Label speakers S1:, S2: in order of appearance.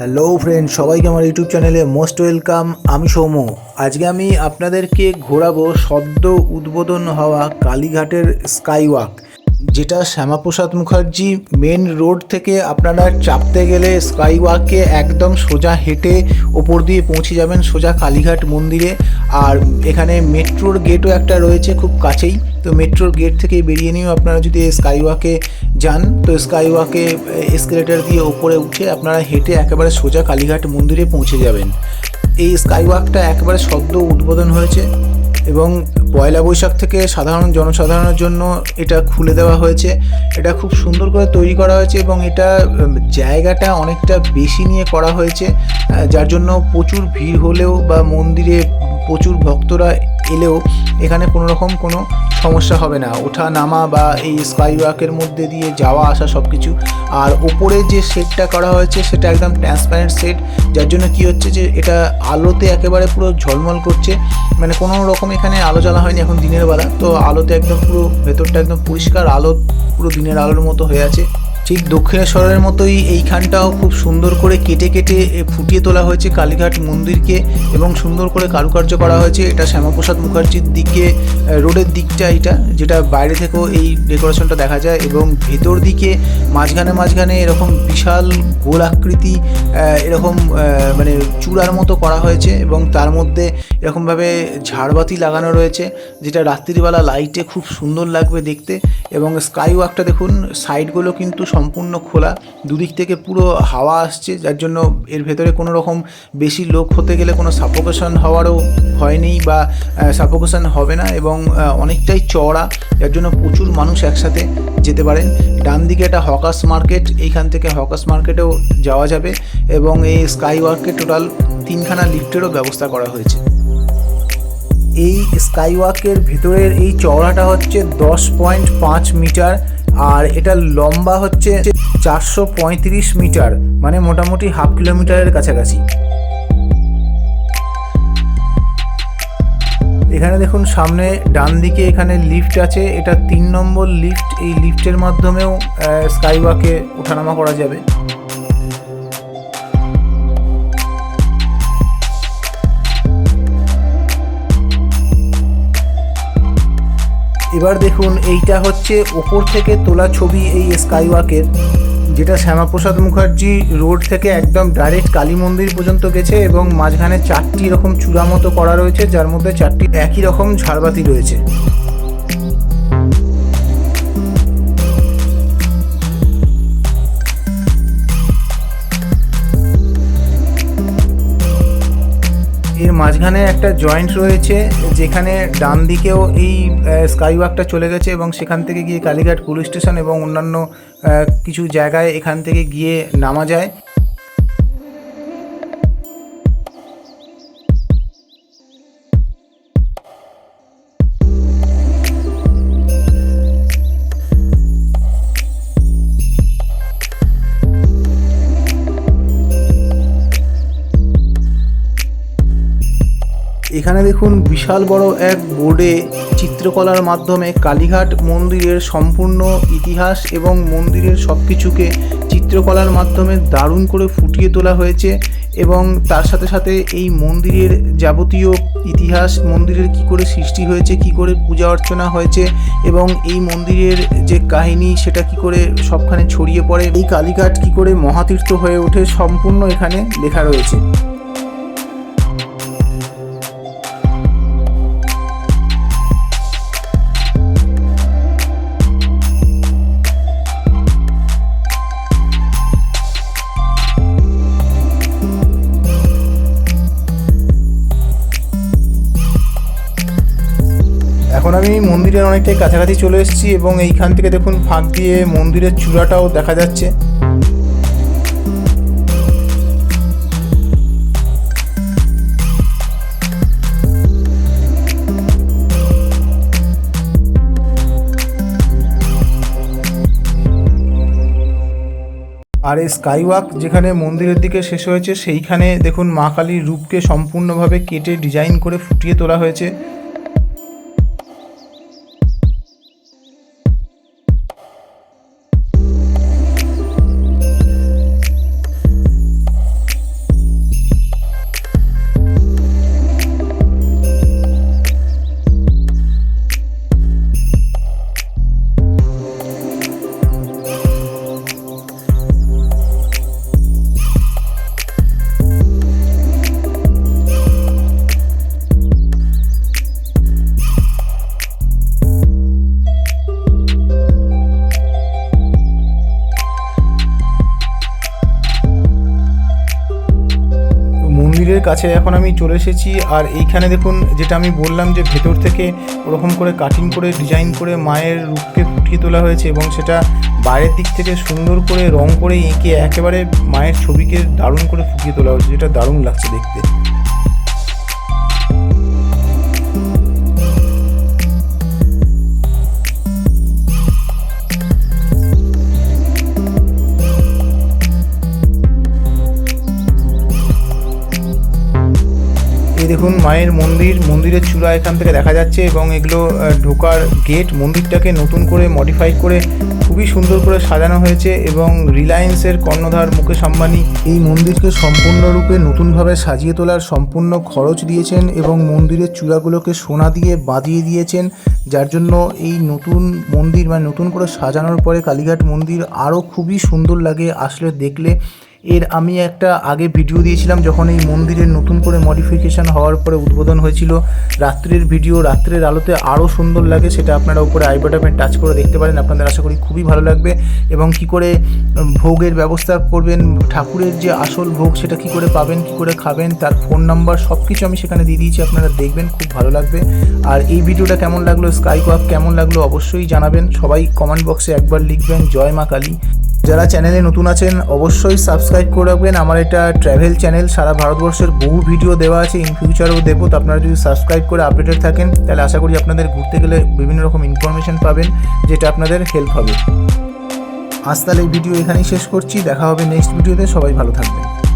S1: Hello friend সবাইকে আমার YouTube চ্যানেলে মোস্ট ওয়েলকাম আমি সৌম্য। আজকে আমি আপনাদেরকে ঘোরাবো সদ্য উদ্বোধন হওয়া কালীঘাটের স্কাইওয়াক যেটা শ্যামাপ্রসাদ মুখার্জি মেন রোড থেকে আপনারা চাপতে গেলে স্কাইওয়াকে একদম সোজা হেঁটে ওপর দিয়ে পৌঁছে যাবেন সোজা কালীঘাট মন্দিরে। আর এখানে মেট্রোর গেটও একটা রয়েছে খুব কাছেই। তো মেট্রোর গেট থেকে বেরিয়ে নিয়েও আপনারা যদি স্কাইওয়াকে যান, তো স্কাইওয়াকে এসকেলেটার দিয়ে ওপরে উঠে আপনারা হেঁটে একেবারে সোজা কালীঘাট মন্দিরে পৌঁছে যাবেন। এই স্কাইওয়াকটা একেবারে সদ্য উদ্বোধন হয়েছে। এবং পয়লা বৈশাখ থেকে সাধারণ জনসাধারণের জন্য এটা খুলে দেওয়া হয়েছে। এটা খুব সুন্দর করে তৈরি করা হয়েছে এবং এটা জায়গাটা অনেকটা বেশি নিয়ে করা হয়েছে যার জন্য প্রচুর ভিড় হলেও বা মন্দিরে প্রচুর ভক্তরা এলেও এখানে কোনো রকম কোনো সমস্যা হবে না। ওঠা, নামা বা এই স্কাইওয়াকের মধ্যে দিয়ে যাওয়া, আসা সব কিছু আর ওপরে যে সেটটা করা হয়েছে, সেটা একদম ট্রান্সপারেন্ট সেট যার জন্য কি হচ্ছে যে, এটা আলোতে একেবারে পুরো ঝলমল করছে। মানে কোনো রকম এখানে আলো জ্বালা হয়নি এখন দিনের বেলা। তো আলোতে একদম পুরো ভেতরটা একদম পরিষ্কার, আলো পুরো দিনের আলোর মতো হয়ে আছে। ঠিক দক্ষিণেশ্বরের মতোই এইখানটাও খুব সুন্দর করে কেটে কেটে ফুটিয়ে তোলা হয়েছে কালীঘাট মন্দিরকে এবং সুন্দর করে কারুকার্য করা হয়েছে। এটা শ্যামাপ্রসাদ মুখার্জির দিকে রোডের দিকটা এটা যেটা বাইরে থেকেও এই ডেকোরেশনটা দেখা যায় এবং ভেতর দিকে মাঝখানে মাঝখানে এরকম বিশাল গোল আকৃতি এরকম মানে চূড়ার মতো করা হয়েছে এবং তার মধ্যে এরকমভাবে ঝাড়বাতি লাগানো রয়েছে, যেটা রাত্রিবেলা লাইটে খুব সুন্দর লাগবে দেখতে এবং স্কাই ওয়াকটা দেখুন সাইডগুলো কিন্তু সম্পূর্ণ খোলা। দুদিক থেকে পুরো হাওয়া আসছে, যার জন্য এর ভেতরে কোনো রকম বেশি লোক হতে গেলে কোনো সাপোকেশন হওয়ারও ভয় নেই বা সাপোকেশন হবে না এবং অনেকটাই চওড়া, যার জন্য প্রচুর মানুষ একসাথে যেতে পারেন। ডান দিকে একটা হকার্স মার্কেট এইখান থেকে হকাস মার্কেটেও যাওয়া যাবে এবং এই স্কাই ওয়ার্কে টোটাল তিনখানা লিফটেরও ব্যবস্থা করা হয়েছে। এই স্কাইওয়াকের ভেতরের এই চওড়াটা হচ্ছে দশ পয়েন্ট পাঁচ মিটার। আর এটা লম্বা হচ্ছে চারশো পঁয়ত্রিশ মিটার মানে মোটামুটি হাফ কিলোমিটারের কাছাকাছি। এখানে দেখুন, সামনে ডান দিকে এখানে লিফট আছে। এটা তিন নম্বর লিফট। এই লিফটের মাধ্যমেও স্কাইওয়াকে ওঠানামা করা যাবে। এবার দেখুন, এইটা হচ্ছে ওপর থেকে তোলা ছবি এই স্কাইওয়াকের যেটা শ্যামাপ্রসাদ মুখার্জি রোড থেকে একদম ডাইরেক্ট কালী মন্দির পর্যন্ত গেছে এবং মাঝখানে চারটি রকম চূড়া মতো করা রয়েছে, যার মধ্যে চারটি একই রকম ঝাড়বাতি রয়েছে। মাঝখানে একটা জয়েন্ট রয়েছে, যেখানে ডান দিকেও এই স্কাইওয়াকটা চলে গেছে এবং সেখান থেকে গিয়ে কালীঘাট পুলিশ স্টেশন এবং অন্যান্য কিছু জায়গায় এখান থেকে গিয়ে নামা যায়। এখানে দেখুন বিশাল বড় এক বোর্ডে চিত্রকলার মাধ্যমে কালীঘাট মন্দিরের সম্পূর্ণ ইতিহাস এবং মন্দিরের সব কিছুকে চিত্রকলার মাধ্যমে দারুণ করে ফুটিয়ে তোলা হয়েছে এবং তার সাথে সাথে এই মন্দিরের যাবতীয় ইতিহাস, মন্দিরের কি করে সৃষ্টি হয়েছে, কি করে পূজা অর্চনা হয়েছে এবং এই মন্দিরের যে কাহিনী সেটা কি করে সবখানে ছড়িয়ে পড়ে, এই কালীঘাট কি করে মহাতীর্থ হয়ে ওঠে সম্পূর্ণ এখানে লেখা রয়েছে। এখন আমি মন্দিরের অনেকটাই কাছাকাছি চলে এসেছি এবং এইখান থেকে দেখুন ফাঁক দিয়ে মন্দিরের চূড়াটাও দেখা যাচ্ছে। আর এই স্কাইওয়াক যেখানে মন্দিরের দিকে শেষ হয়েছে, সেইখানে দেখুন মা কালীর রূপকে সম্পূর্ণভাবে কেটে ডিজাইন করে ফুটিয়ে তোলা হয়েছে। মন্দিরের কাছে এখন আমি চলে এসেছি। আর এইখানে দেখুন, যেটা আমি বললাম যে ভেতর থেকে ওরকম করে কাটিং করে ডিজাইন করে মায়ের রূপকে ফুটিয়ে তোলা হয়েছে এবং সেটা বাইরের দিক থেকে সুন্দর করে রং করে এঁকে একেবারে মায়ের ছবিকে দারুণ করে ফুটিয়ে তোলা হয়েছে, যেটা দারুণ লাগছে দেখতে। দেখুন, মায়ের মন্দির, মন্দিরের চূড়া এখান থেকে দেখা যাচ্ছে এবং এগুলো ঢোকার গেট মন্দিরটাকে নতুন করে মডিফাই করে খুবই সুন্দর করে সাজানো হয়েছে এবং রিলায়েন্সের কর্ণধার মুকেশ আম্বানি এই মন্দিরকে সম্পূর্ণরূপে নতুনভাবে সাজিয়ে তোলার সম্পূর্ণ খরচ দিয়েছেন এবং মন্দিরের চূড়াগুলোকে সোনা দিয়ে বাঁধিয়ে দিয়েছেন। যার জন্য এই নতুন মন্দির মানে নতুন করে সাজানোর পরে কালীঘাট মন্দির আরও খুবই সুন্দর লাগে। আসলে দেখলে এর আমি একটা আগে ভিডিও দিয়েছিলাম যখন এই মন্দিরের নতুন করে মডিফিকেশন হওয়ার পরে উদ্বোধন হয়েছিল। রাত্রের ভিডিও রাত্রের আলোতে আরও সুন্দর লাগে, সেটা আপনারা উপরে আই টাচ করে দেখতে পারেন। আপনাদের আশা করি খুবই ভালো লাগবে। এবং কি করে ভোগের ব্যবস্থা করবেন, ঠাকুরের যে আসল ভোগ, সেটা কি করে পাবেন, কি করে খাবেন, তার ফোন নাম্বার সব কিছু আমি সেখানে দিয়ে দিয়েছি, আপনারা দেখবেন, খুব ভালো লাগবে। আর এই ভিডিওটা কেমন লাগল স্কাই কোয়াক কেমন লাগল, অবশ্যই জানাবেন। সবাই কমেন্ট বক্সে একবার লিখবেন, জয় মা কালী। যারা চ্যানেলে নতুন আছেন, অবশ্যই সাবস্ক্রাইব করে রাখবেন। আমার এটা ট্র্যাভেল চ্যানেল সারা ভারতবর্ষের বহু ভিডিও দেওয়া আছে। ইন ফিউচারেও দেবো তো আপনারা যদি সাবস্ক্রাইব করে আপডেটেড থাকেন, তাহলে আশা করি আপনাদের ঘুরতে গেলে বিভিন্ন রকম ইনফরমেশান পাবেন, যেটা আপনাদের হেল্প হবে। আজ তাহলে এই ভিডিও এখানেই শেষ করছি। দেখা হবে নেক্সট ভিডিওতে সবাই ভালো থাকবেন।